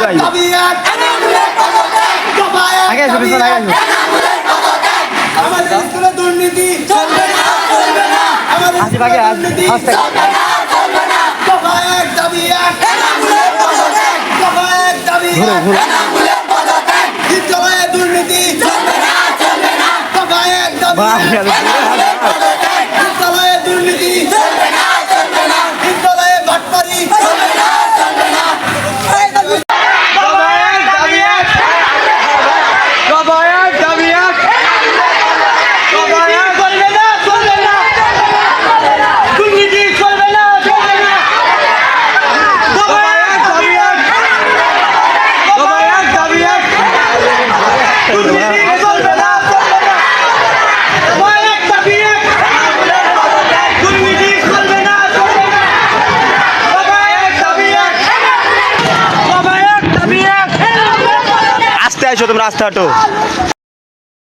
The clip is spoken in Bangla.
আইবে আগে আসো পিছনে আগে আসো। আমাদের স্কুলে দুর্নীতি চলবে না চলবে না আমাদের আসিফ আগে আস আস্তে দফা এক দাবি এক দফা এক দাবি ঘুরো ঘুরো। দুর্নীতি চলবে না চলবে না দফা এক দাবি ভাই এক আরে বিদ্যালয়ে দুর্নীতি চলবে না চলবে না বিদ্যালয়ে বাটপারি চলবে না চলবে না আস্তে আসো তোমরা রাস্তা হাঁটো